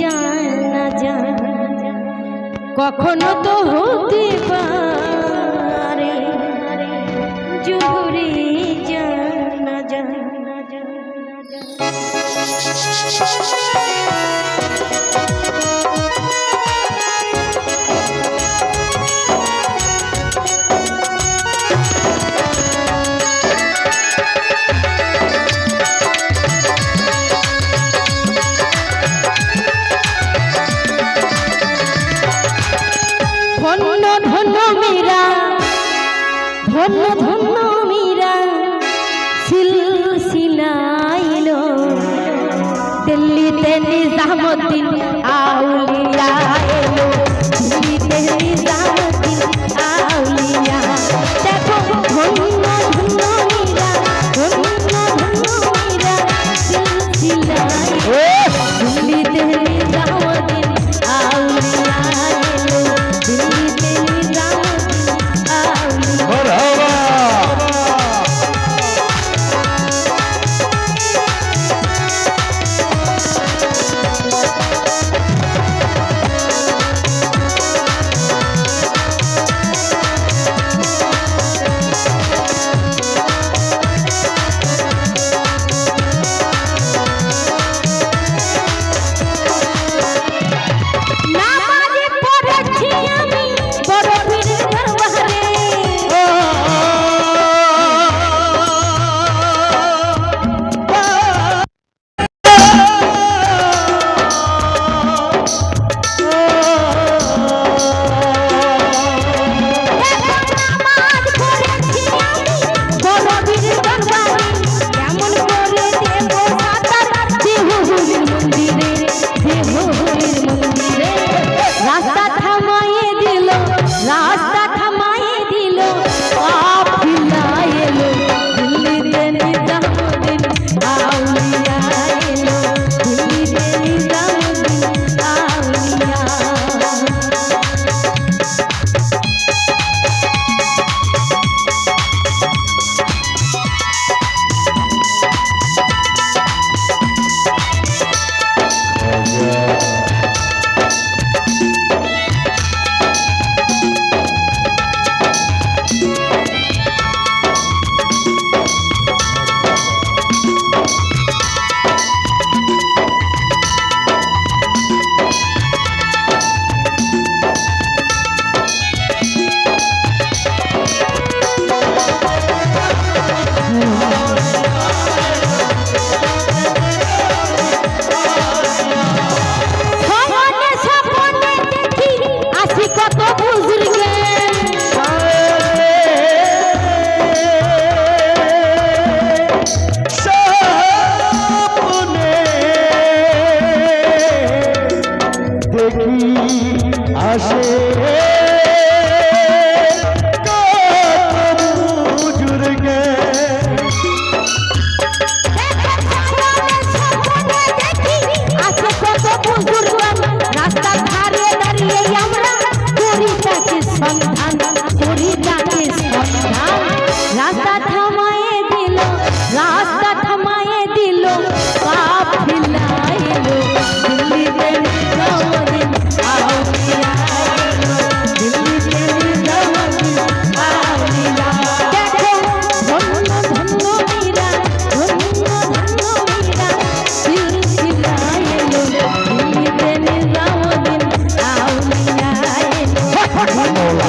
জানা যান কখনো তো হতে পারে ধন্য ধন্য মীরা। ধন্য ধন্য মীরা। সিলসিলাইল দিল্লিতে নিজামুদ্দিন আউলিয়া এলো। দিল্লিতে দেখি আসে রাস্তার ধারে দাঁড়িয়ে আমরা করি তাকে সন্ধান করি What?